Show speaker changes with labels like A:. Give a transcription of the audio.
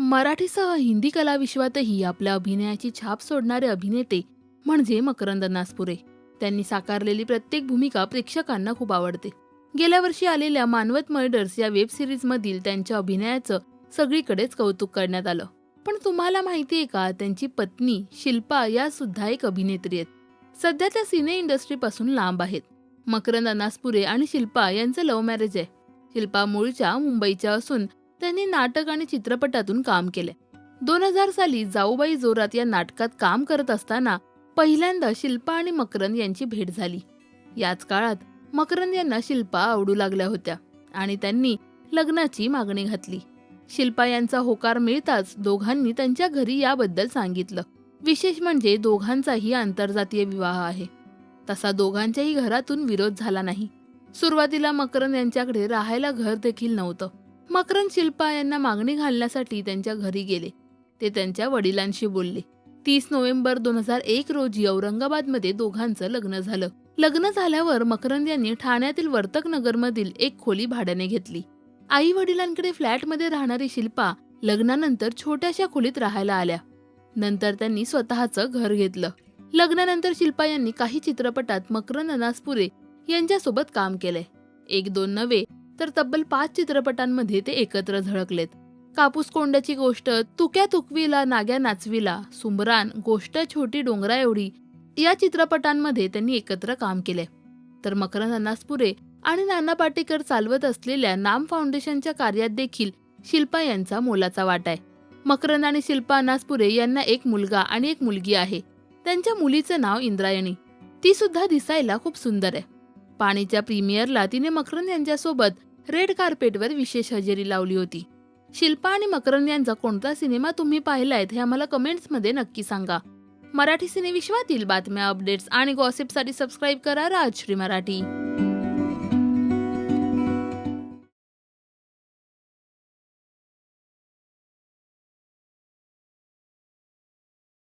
A: मराठीसह हिंदी कलाविश्वातही आपल्या अभिनयाची छाप सोडणारे अभिनेते म्हणजे मकरंद नासपुरे. त्यांनी साकारलेली प्रत्येक भूमिका प्रेक्षकांना खूप आवडते. गेल्या वर्षी आलेल्या मानवत मर्डर्स या वेब सिरीजमधील त्यांच्या अभिनयाचं सगळीकडेच कौतुक करण्यात आलं. पण तुम्हाला माहितीये का त्यांची पत्नी शिल्पा या सुद्धा एक अभिनेत्री आहेत. सध्या त्या सिने इंडस्ट्रीपासून लांब आहेत. मकरंद अनासपुरे आणि शिल्पा यांचं लव्ह मॅरेज आहे. शिल्पा मूळच्या मुंबईच्या असून त्यांनी नाटक आणि चित्रपटातून काम केले. दोन हजार साली जाऊबाई जोरात या नाटकात काम करत असताना पहिल्यांदा शिल्पा आणि मकरंद यांची भेट झाली. याच काळात मकरंद यांना शिल्पा आवडू लागल्या होत्या आणि त्यांनी लग्नाची मागणी घातली. शिल्पा यांचा होकार मिळताच दोघांनी त्यांच्या घरी याबद्दल सांगितलं. विशेष म्हणजे दोघांचाही आंतरजातीय विवाह आहे. तसा दोघांच्याही घरातून विरोध झाला नाही. सुरुवातीला मकरंद यांच्याकडे राहायला घर देखील नव्हतं. मकरंद शिल्पा यांना मागणी घालण्यासाठी त्यांच्या घरी गेले. ते त्यांच्या वडिलांशी बोलले. तीस नोव्हेंबर दोन हजार एक रोजी औरंगाबादमध्ये दोघांचं लग्न झालं. लग्न झाल्यावर मकरंद यांनी ठाण्यातील वर्तक नगरमधील एक खोली भाड्याने घेतली. आई वडिलांकडे फ्लॅटमध्ये राहणारी शिल्पा लग्नानंतर छोट्याशा खोलीत राहायला आल्या. नंतर त्यांनी स्वतःचं घर घेतलं. लग्नानंतर शिल्पा यांनी काही चित्रपटात मकरंद अनासपुरे यांच्यासोबत काम केलंय. एक दोन नवे तर तब्बल पाच चित्रपटांमध्ये ते एकत्र झळकलेत. कापूस कोंड्याची गोष्ट तुक्या तुकवीला नाग्या नाचवीला सुमरान गोष्ट छोटी डोंगरा एवढी या चित्रपटांमध्ये त्यांनी एकत्र काम केले. तर मकरंद अनासपुरे आणि नाना पाटेकर चालवत असलेल्या नाम फाउंडेशनच्या कार्यात देखील शिल्पा यांचा मोलाचा वाटा आहे. मकरंद आणि शिल्पा अनासपुरे यांना एक मुलगा आणि एक मुलगी आहे. त्यांच्या मुलीचं नाव इंद्रायणी. ती सुद्धा दिसायला खूप सुंदर आहे. पाणीच्या प्रीमियरला तिने मकरंद यांच्यासोबत रेड कार्पेटवर विशेष हजेरी लावली होती. शिल्पा आणि मकरंद यांचा कोणता सिनेमा तुम्ही पाहिलायत हे आम्हाला कमेंट्समध्ये नक्की सांगा. मराठी सिनेविश्वातील बातम्या अपडेट्स आणि गॉसिपसाठी सबस्क्राईब करा राजश्री मराठी.